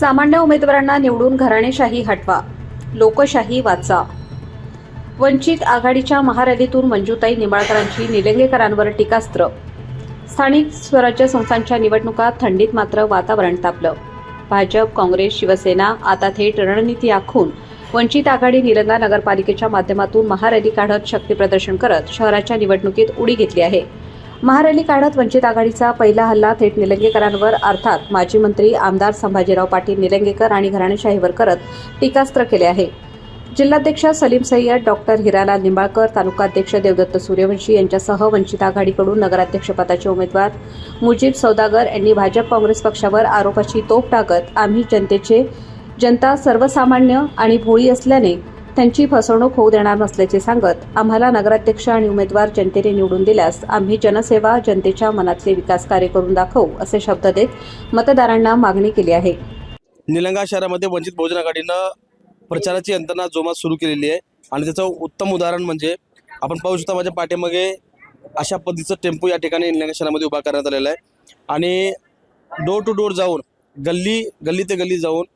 सामान्य उमेदवारांना निवडून घराणेशाही हटवा. लोकशाही वाचा. वंचित आघाडीच्या महारॅलीतून मंजूताई निंबाळकरांची निलंगेकरांवर टीकास्त्र. स्थानिक स्वराज्य संस्थांच्या निवडणुका थंडीत मात्र वातावरण तापलं. भाजप काँग्रेस शिवसेना आता थेट रणनीती आखून वंचित आघाडी निलंगा नगरपालिकेच्या माध्यमातून महारॅली काढत शक्तीप्रदर्शन करत शहराच्या निवडणुकीत उडी घेतली आहे. महारॅली काढत वंचित आघाडीचा पहिला हल्ला थेट निलंगेकरांवर अर्थात माजी मंत्री आमदार संभाजीराव पाटील निलंगेकर आणि घराणेशाहीवर करत टीकास्त्र केले आहे. जिल्हाध्यक्ष सलीम सय्यद डॉक्टर हिरालाल निंबाळकर तालुकाध्यक्ष देवदत्त सूर्यवंशी यांच्यासह वंचित आघाडीकडून नगराध्यक्षपदाचे उमेदवार मुजीब सौदागर यांनी भाजप काँग्रेस पक्षावर आरोपाची तोफ टाकत आम्ही जनतेचे जनता सर्वसामान्य आणि भोळी असल्याने त्यांची फसवणूक होऊ देणार नसल्याचे सांगत आम्हाला नगराध्यक्ष आणि उमेदवार जनतेने निवडून दिल्यास आम्ही जनसेवा जनतेच्या मनातले विकास कार्य करून दाखवू असे शब्द देत मतदारांना मागणी केली आहे. निलंगा शहरामध्ये वंचित बहुजन आघाडीनं प्रचाराची यंत्रणा जोमात सुरू केलेली आहे आणि त्याचं उत्तम उदाहरण म्हणजे आपण पाहू शकता माझ्या पाठीमागे अशा पद्धतीचं टेम्पो या ठिकाणी निलंगा शहरामध्ये उभा करण्यात आलेला आहे. आणि डोर टू डोर जाऊन गल्ली गल्ली ते गल्ली जाऊन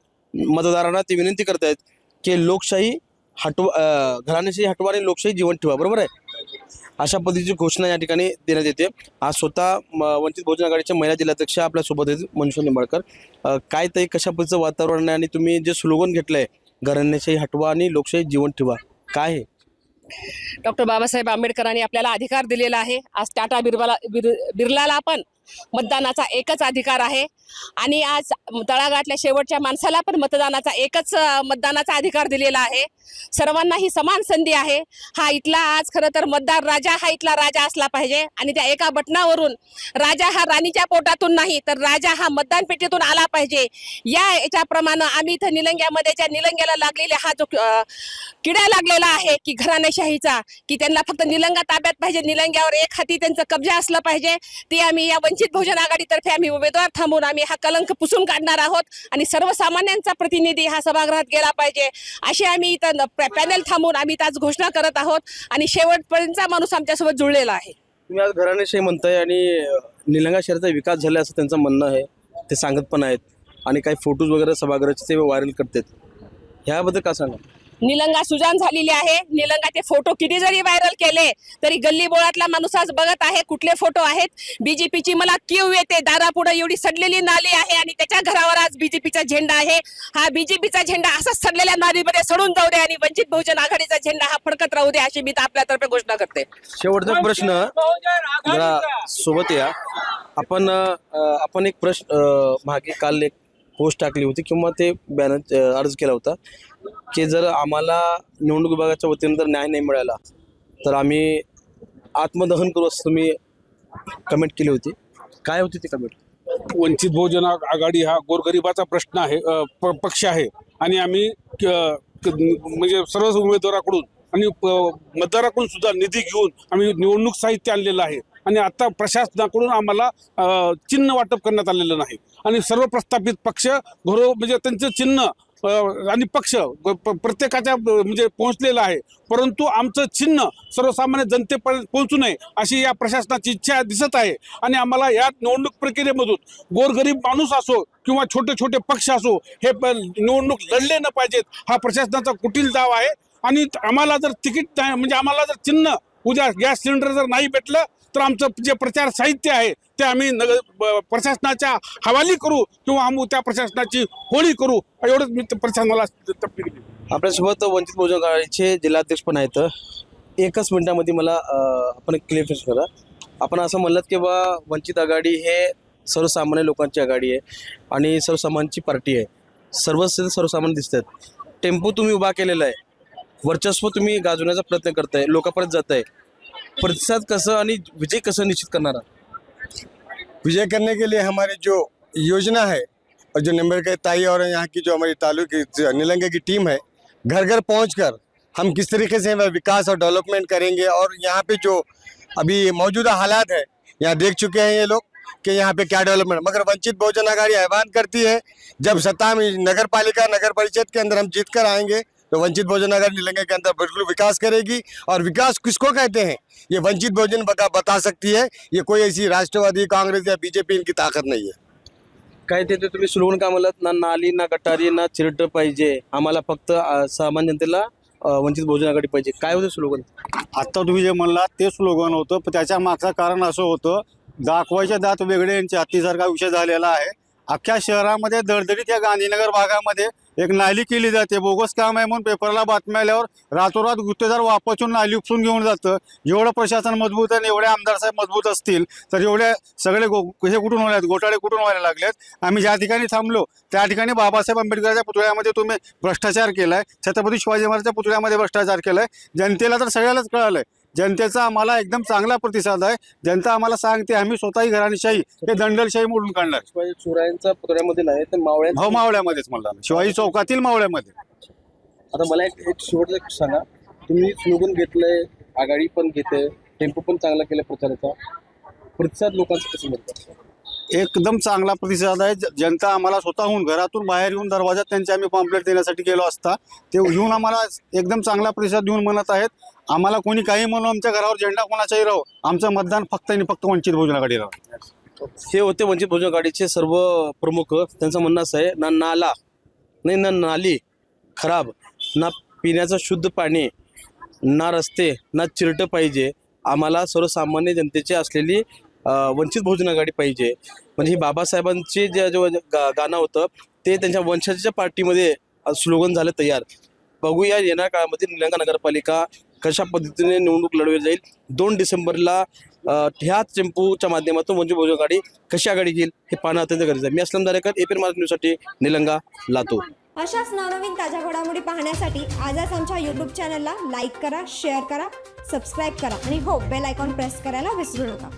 मतदारांना ते विनंती करतायत की लोकशाही हटवा घराण्याशी घराणेशाही हटवा आणि लोकशाही जीवन ठेवा बरोबर आहे? अशा पद्धतीची घोषणा या ठिकाणी देण्यात येते. आज स्वतः म, वंचित बहुजन आघाडीच्या महिला जिल्हाध्यक्ष आपल्यासोबत आहेत मनशा निंबाळकर. काय ते कशा पद्धतीचं वातावरण आहे आणि तुम्ही जे स्लोगन घेतलंय घराण्याशाही हटवा आणि लोकशाही जीवन ठेवा काय आहे डॉक्टर बाबासाहेब आंबेडकरांनी आपल्याला अधिकार दिलेला आहे. आज टाटा बिरबाला बिर बिर्लाला आपण मतदानाचा एकच अधिकार आहे. आणि आज तळागाळातल्या शेवटच्या माणसाला पण मतदानाचा एकच मतदानाचा अधिकार दिलेला आहे. सर्वांना ही समान संधी आहे. हा इथला आज खरं तर मतदार राजा हा इथला राजा असला पाहिजे. आणि त्या एका बटनावरून राजा हा राणीच्या पोटातून नाही तर राजा हा मतदान पेटीतून आला पाहिजे. या याच्याप्रमाणे आम्ही इथं निलंग्यामध्ये ज्या निलंग्याला लागलेला हा जो किडा लागलेला आहे की घराणेशाहीचा की त्यांना फक्त निलंगा ताब्यात पाहिजे निलंग्यावर एक हाती त्यांचा कब्जा असलं पाहिजे ते आम्ही या वंचित बहुजन आघाडीतर्फे आम्ही उमेदवार थांबून आम्ही हा कलंक पुसून काढणार आहोत आणि सर्वसामान्यांचा प्रतिनिधी हा सभागृहात गेला पाहिजे. अशी आम्ही इथं पॅनल थांबून आम्ही आज घोषणा करत आहोत आणि शेवटपर्यंतचा माणूस आमच्यासोबत जुळलेला आहे. तुम्ही आज घराण्याशी म्हणताय आणि निलंगा शहराचा विकास झाला असं त्यांचं म्हणणं आहे. ते सांगत पण आहेत. आणि काही फोटोज वगैरे सभागृहाचे ते व्हायरल करतात. ह्याबद्दल का सांगा? निलंगा सुजान झालेली आहे. निलंगाचे फोटो किती जरी व्हायरल केले तरी गल्ली बोळातला माणूस आज बघत आहे कुठले फोटो आहेत? बीजेपीची मला कीव येते. दारापुढे एवढी सडलेली नाली आहे आणि त्याच्या घरावर आज बीजेपीचा झेंडा आहे. हा बीजेपीचा झेंडा असाच सडलेल्या नालीमध्ये सडून जाऊ दे आणि वंचित बहुजन आघाडीचा झेंडा हा फडकत राहू दे अशी मी तर आपल्यातर्फे घोषणा करते. शेवटचा प्रश्न सोबत या. आपण आपण एक प्रश्न मागे काल एक पोस्ट टाकली होती किंवा ते बॅनर अर्ज केला होता. की जर आम्हाला निवडणूक विभागाच्या वतीनं जर न्याय नाही मिळाला तर आम्ही आत्मदहन करू असं तुम्ही कमेंट केली होती. काय होती ती कमेंट वंचित बहुजन आघाडी हा गोरगरिबाचा प्रश्न आहे अ, प- पक्ष आहे. आणि आम्ही क- क- म्हणजे सर्व उमेदवाराकडून आणि प- मतदाराकडून सुद्धा निधी घेऊन आम्ही निवडणूक साहित्य आणलेलं आहे. आणि आता प्रशासनाकडून आम्हाला अ, चिन्ह वाटप करण्यात आलेलं नाही. आणि सर्व प्रस्थापित पक्ष घरो म्हणजे त्यांचं चिन्ह आणि पक्ष प्रत्येकाच्या म्हणजे पोहोचलेलं आहे. परंतु आमचं चिन्ह सर्वसामान्य जनतेपर्यंत पोहोचू नये अशी या प्रशासनाची इच्छा दिसत आहे. आणि आम्हाला या निवडणूक प्रक्रियेमधून गोरगरीब माणूस असो किंवा छोटे छोटे पक्ष असो हे निवडणूक लढले न पाहिजेत हा प्रशासनाचा कुटील दाव आहे. आणि आम्हाला जर तिकीट म्हणजे आम्हाला जर चिन्ह उद्या गॅस सिलेंडर जर नाही भेटलं तर आमचं जे प्रचार साहित्य आहे ते आम्ही नगर प्रशासनाच्या हवाली करू किंवा आम्ही त्या प्रशासनाची होळी करू एवढंच मी प्रशासनाला तपली दिली आपल्यासोबत वंचित बहुजन आघाडीचे जिल्हाध्यक्ष पण आहेत. एकच मिनिटामध्ये मला आपण एक करा. आपण असं म्हणलं की बा वंचित आघाडी हे सर्वसामान्य लोकांची आघाडी आहे आणि सर्वसामान्यांची पार्टी आहे. सर्वच सर्वसामान्य आहेत टेम्पो तुम्ही उभा केलेला आहे. वर्चस्व तुम्ही गाजवण्याचा प्रयत्न करताय. लोकांपर्यंत जात आहे प्रतिसाद कसं विजय कसं निश्चित करणार आहात? विजय करने के लिए हमारी जो योजना है और जो नंबर के ताई और यहाँ की जो हमारी तालुक की निलंगे की टीम है घर घर पहुंचकर हम किस तरीके से विकास और डेवलपमेंट करेंगे और यहाँ पे जो अभी मौजूदा हालात है, यहाँ देख चुके हैं ये लोग कि यहाँ पे क्या डेवलपमेंट, मगर वंचित बहुजन आघाड़ी आह्वान करती है, जब सत्ता में नगर पालिका नगर परिषद के अंदर हम जीत कर आएँगे तो वंचित बहुजन आघाड़ी निलंगे के अंदर बिल्कुल विकास करेगी और विकास किसको कहते हैं? ये वंचित बहुजन बता बता सकती है ये कोई ऐसी राष्ट्रवादी कांग्रेस या बीजेपी इनकी ताकत नहीं है। काय ते ते तुम्ही स्लोगन का म्हणलात ना नाली ना गटारी ना चिरट पाहिजे आम्हाला फक्त अ, सामान्य जनतेला अ, वंचित बहुजन आघाडी पाहिजे. काय होतं स्लोगन आत्ता तुम्ही जे म्हणलात ते स्लोगन होतं पण त्याच्या मागचं कारण असं होतं दाखवायचे दात वेगळे यांचे हत्तीसारखा विषय झालेला आहे. अख्ख्या शहरामध्ये दडदडीत या गांधीनगर भागामध्ये एक नाली केली जाते. बोगस काम आहे म्हणून पेपरला बातम्या आल्यावर रातोरात गुत्तेदार वापसून नाली उपसून घेऊन जातं. एवढं प्रशासन मजबूत आहे आणि एवढे आमदार साहेब मजबूत असतील तर एवढे सगळे गो हे कुठून व्हायला घोटाळे कुठून व्हायला लागलेत? आम्ही ज्या ठिकाणी थांबलो त्या ठिकाणी बाबासाहेब आंबेडकरच्या पुतळ्यामध्ये तुम्ही भ्रष्टाचार केलाय. छत्रपती शिवाजी महाराजच्या पुतळ्यामध्ये भ्रष्टाचार केलाय. जनतेला तर सगळ्यालाच कळालंय. जनतेचा आम्हाला एकदम चांगला प्रतिसाद आहे. जनता आम्हाला सांगते आम्ही स्वतःही घराणीशाही हे दंडलशाही मोडून काढणार. शिवाजी चोरायांचा पुतळ्यामध्ये नाही तर मावळ्या भाऊ मावळ्यामध्येच म्हणला शिवाजी चौकातील मावळ्यामध्ये. आता मला एक एक शेवटचं सांगा. तुम्ही स्लोगन घेतलंय आघाडी पण घेते टेम्पो पण चांगला केला प्रचाराचा. प्रतिसाद लोकांचं कसं मिळतं एकदम चांगला प्रतिसाद आहे. जनता आम्हाला स्वतःहून घरातून बाहेर येऊन दरवाजात त्यांचे आम्ही पॉम्पलेट देण्यासाठी गेलो असता ते येऊन आम्हाला एकदम चांगला प्रतिसाद देऊन म्हणत आहेत. आम्हाला कोणी काही म्हणून आमच्या घरावर झेंडा कोणाचाही राहो आमचं मतदान फक्त आणि फक्त वंचित बहुजन आघाडीला हे होते वंचित बहुजन आघाडीचे सर्व प्रमुख. त्यांचं म्हणणं असं आहे ना नाला नाही ना नाली खराब ना पिण्याचं शुद्ध पाणी ना रस्ते ना चिरटं पाहिजे. आम्हाला सर्वसामान्य जनतेची असलेली वंचित बहुजन आघाडी पाहिजे. म्हणजे ही बाबासाहेबांचे जे जे गा- गाणं होतं ते त्यांच्या वंशाच्या पार्टीमध्ये स्लोगन झालं तयार. बघूया येणाऱ्या काळामध्ये निलंगा नगरपालिका कशा पद्धतीने निवडणूक लढवली जाईल? दोन डिसेंबरला ह्याच टेम्पोच्या माध्यमातून वंचित बहुजन आघाडी कशी आघाडी घेईल हे पाहणं अत्यंत गरजेचं आहे. मी असलम दारेकर एपीएल महाराज न्यूजसाठी निलंगा लातूर. अशाच नवनवीन ताज्या घडामोडी पाहण्यासाठी आजच आमच्या यूट्यूब चॅनलला लाईक करा शेअर करा सबस्क्राईब करा आणि हो बेल आयकॉन प्रेस करायला विसरू नका.